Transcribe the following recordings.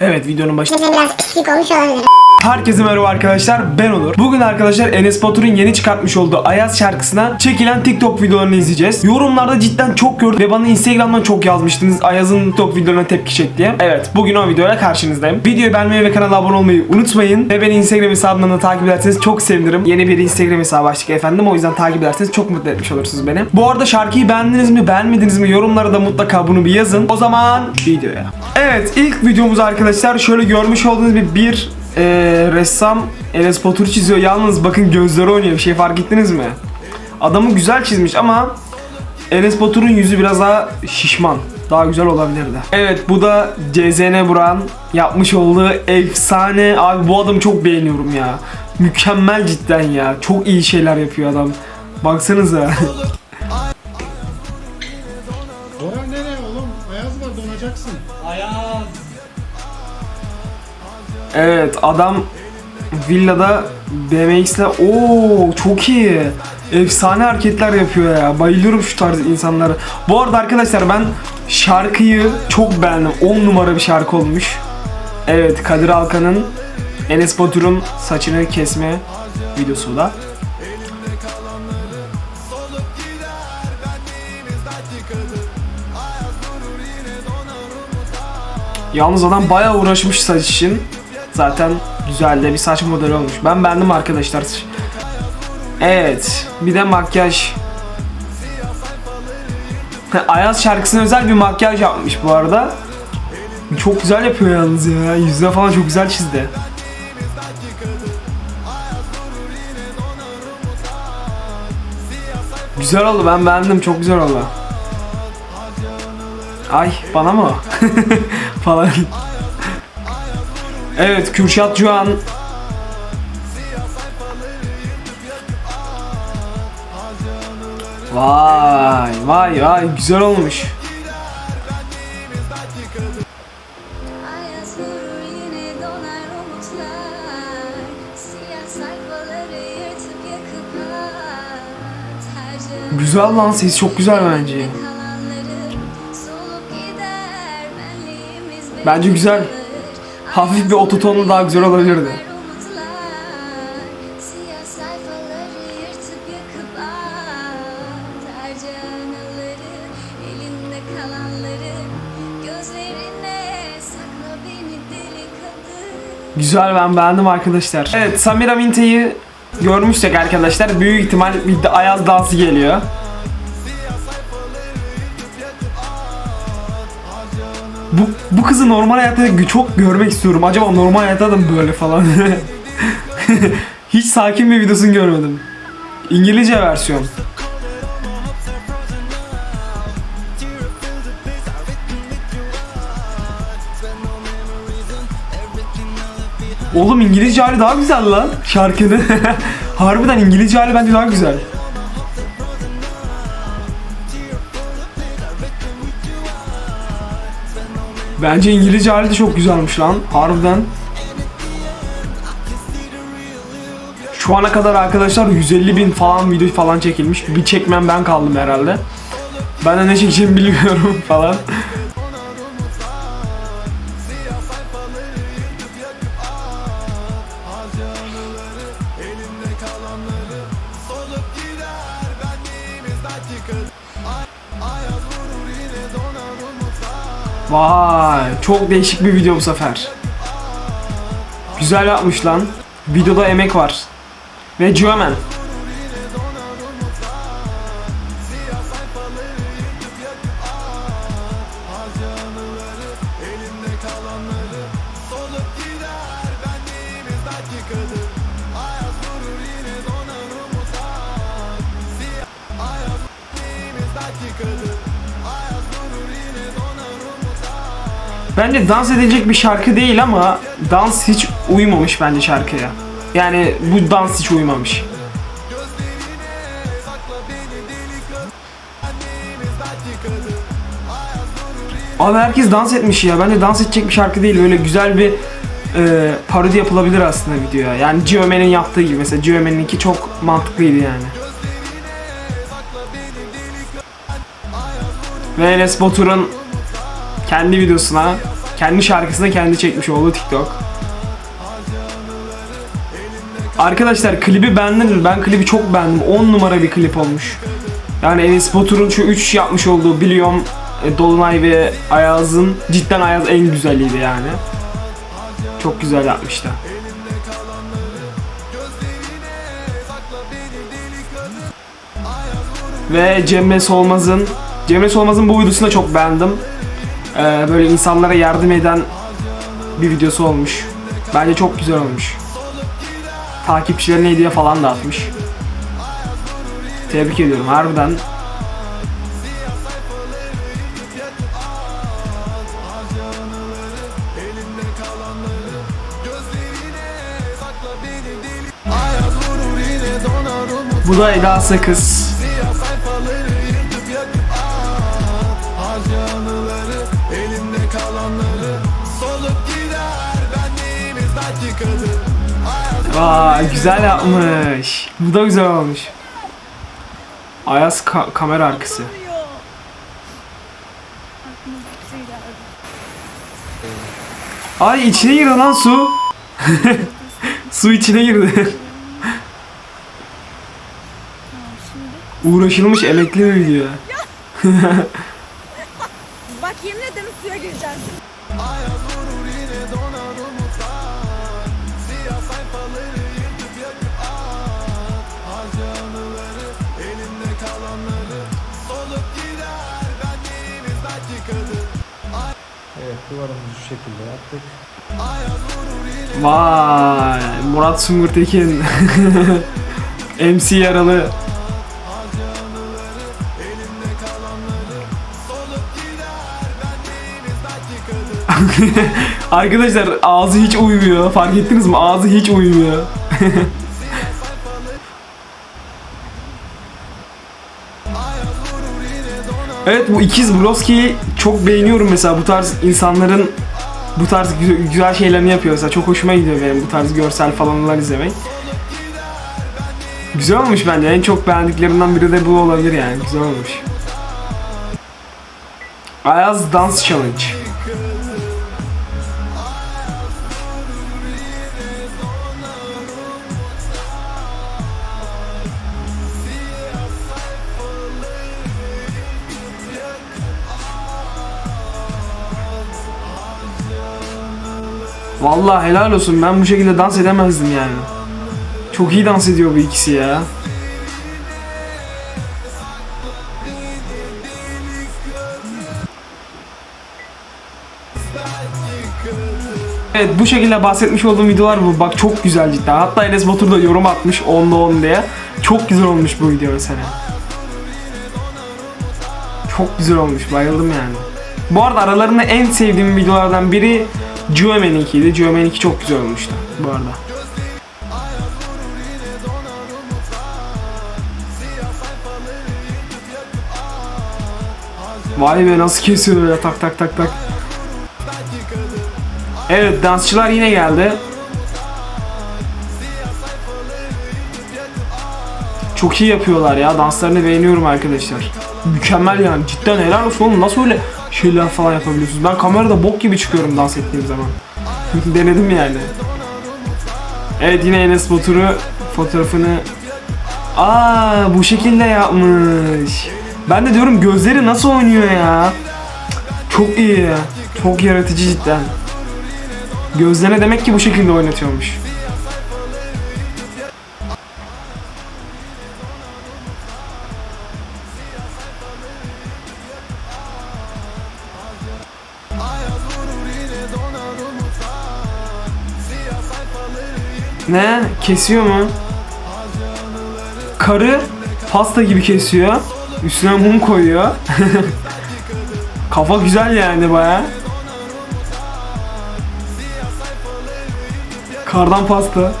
Evet videonun başı. Sesim biraz pislik olmuş olabilir. Herkese merhaba arkadaşlar ben Onur. Bugün arkadaşlar Enes Batur'un yeni çıkartmış olduğu Ayaz şarkısına çekilen TikTok videolarını izleyeceğiz. Yorumlarda cidden çok gördüm ve bana Instagram'dan çok yazmıştınız Ayaz'ın TikTok videolarına tepki çek diye. Evet bugün o videoyla karşınızdayım. Videoyu beğenmeyi ve kanala abone olmayı unutmayın. Ve beni Instagram hesabından da takip ederseniz çok sevinirim. Yeni bir Instagram hesabı açtık efendim o yüzden takip ederseniz çok mutlu etmiş olursunuz beni. Bu arada şarkıyı beğendiniz mi beğenmediniz mi yorumlara da mutlaka bunu bir yazın. O zaman videoya. Evet ilk videomuz arkadaşlar şöyle görmüş olduğunuz bir bir ee, ressam Enes Batur çiziyor. Yalnız bakın gözleri oynuyor. Bir şey fark ettiniz mi? Adamı güzel çizmiş ama Enes Batur'un yüzü biraz daha şişman. Daha güzel olabilirdi. Evet bu da CZN Buran yapmış olduğu efsane. Abi bu adamı çok beğeniyorum ya. Mükemmel cidden ya. Çok iyi şeyler yapıyor adam. Baksanıza. Ayaz var donacaksın. Evet adam villada BMX'le ooo çok iyi. Efsane hareketler yapıyor ya. Bayılıyorum şu tarz insanlara. Bu arada arkadaşlar ben şarkıyı çok beğendim. 10 numara bir şarkı olmuş. Evet Kadir Alkan'ın Enes Batur'un saçını kesme videosu da. Yalnız adam bayağı uğraşmış saç için. Zaten güzel de bir saç modeli olmuş. Ben beğendim arkadaşlar. Evet. Bir de makyaj. Ayaz şarkısına özel bir makyaj yapmış bu arada. Çok güzel yapıyor yalnız ya. Yüzüne falan çok güzel çizdi. Güzel oldu ben beğendim çok güzel oldu. Ay bana mı? falan. Evet Kürşat Cuan. Vay vay vay güzel olmuş. Güzel lan ses çok güzel bence. Bence güzel. Hafif bir ototonla daha güzel olabilirdi. Güzel ben beğendim arkadaşlar. Evet Samira Minte'yi görmüşsek arkadaşlar büyük ihtimal bir Ayaz dansı geliyor. Bu, bu kızı normal hayatta çok görmek istiyorum. Acaba normal hayatta da mı böyle falan? Hiç sakin bir videosunu görmedim. İngilizce versiyon. Oğlum İngilizce hali daha güzel lan şarkının. Harbiden İngilizce hali bence daha güzel. Bence İngilizce hali de çok güzelmiş lan. Harbiden. Şu ana kadar arkadaşlar 150 bin falan video falan çekilmiş. Bir çekmem ben kaldım herhalde. Ben de ne çekeceğimi bilmiyorum falan. Vay çok değişik bir video bu sefer. Güzel yapmış lan. Videoda emek var. Ve Geoman. Bence dans edilecek bir şarkı değil ama dans hiç uymamış bence şarkıya. Yani bu dans hiç uymamış. Abi herkes dans etmiş ya. Bence dans edecek bir şarkı değil. Öyle güzel bir e, parodi yapılabilir aslında videoya. Yani Giome'nin yaptığı gibi. Mesela Giome'ninki çok mantıklıydı yani. Ve Enes Batur'un kendi videosuna Kendi şarkısını kendi çekmiş olduğu TikTok. Arkadaşlar klibi beğendiniz. Ben klibi çok beğendim. 10 numara bir klip olmuş. Yani Enes Batur'un şu 3 yapmış olduğu biliyorum e, Dolunay ve Ayaz'ın cidden Ayaz en güzeliydi yani. Çok güzel yapmışlar. Ve Cemre Solmaz'ın Cemre Solmaz'ın bu videosunu da çok beğendim. Ee, böyle insanlara yardım eden bir videosu olmuş. Bence çok güzel olmuş. Takipçilerine hediye falan da atmış. Tebrik ediyorum harbiden. Bu da Eda Sakız. Vay güzel yapmış. Bu da güzel olmuş. Ayaz ka- kamera arkası. Ay içine girdi lan su. su içine girdi. Uğraşılmış emekli bir video. Bak yemin ederim suya gireceğim. Evet duvarımızı şu şekilde yaptık. Vay Murat Sungur Tekin. MC yaralı. Arkadaşlar ağzı hiç uymuyor. Fark ettiniz mi? Ağzı hiç uymuyor. evet bu ikiz Broski'yi çok beğeniyorum mesela bu tarz insanların bu tarz gü- güzel şeylerini yapıyor mesela çok hoşuma gidiyor benim bu tarz görsel falanlar izlemek. Güzel olmuş bence en çok beğendiklerimden biri de bu olabilir yani güzel olmuş. Ayaz Dance Challenge. Vallahi helal olsun ben bu şekilde dans edemezdim yani. Çok iyi dans ediyor bu ikisi ya. Evet bu şekilde bahsetmiş olduğum videolar bu. Bak çok güzel cidden. Hatta Enes Batur da yorum atmış 10'da 10 diye. Çok güzel olmuş bu video mesela. Çok güzel olmuş. Bayıldım yani. Bu arada aralarında en sevdiğim videolardan biri Geoman'inki'ydi. Geoman'inki çok güzel olmuştu bu arada. Vay be nasıl kesiyor böyle tak tak tak tak. Evet dansçılar yine geldi. Çok iyi yapıyorlar ya. Danslarını beğeniyorum arkadaşlar. Mükemmel yani. Cidden helal olsun oğlum. Nasıl öyle şeyler falan yapabiliyorsunuz? Ben kamerada bok gibi çıkıyorum dans ettiğim zaman. Denedim yani. Evet yine Enes Batur'u fotoğrafını Aa bu şekilde yapmış. Ben de diyorum gözleri nasıl oynuyor ya? Çok iyi. Çok yaratıcı cidden. Gözlerine demek ki bu şekilde oynatıyormuş. Ne? Kesiyor mu? Karı pasta gibi kesiyor. Üstüne mum koyuyor. Kafa güzel yani baya. Kardan pasta.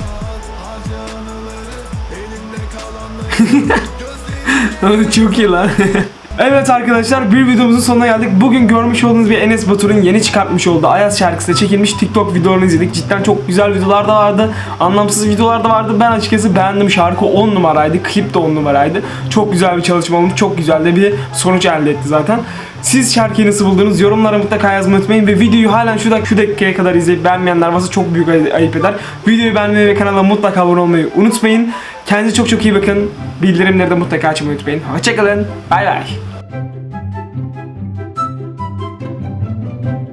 Çok iyi lan. Evet arkadaşlar bir videomuzun sonuna geldik. Bugün görmüş olduğunuz bir Enes Batur'un yeni çıkartmış olduğu Ayaz şarkısıyla çekilmiş TikTok videolarını izledik. Cidden çok güzel videolar da vardı. Anlamsız videolar da vardı. Ben açıkçası beğendim. Şarkı 10 numaraydı. Klip de 10 numaraydı. Çok güzel bir çalışma olmuş. Çok güzel de bir sonuç elde etti zaten. Siz şarkıyı nasıl buldunuz? Yorumlara mutlaka yazmayı unutmayın ve videoyu halen şu, dak şu dakikaya kadar izleyip beğenmeyenler varsa çok büyük ay ayıp eder. Videoyu beğenmeyi ve kanala mutlaka abone olmayı unutmayın. Kendinize çok çok iyi bakın. Bildirimleri de mutlaka açmayı unutmayın. Hoşçakalın. Bay bay.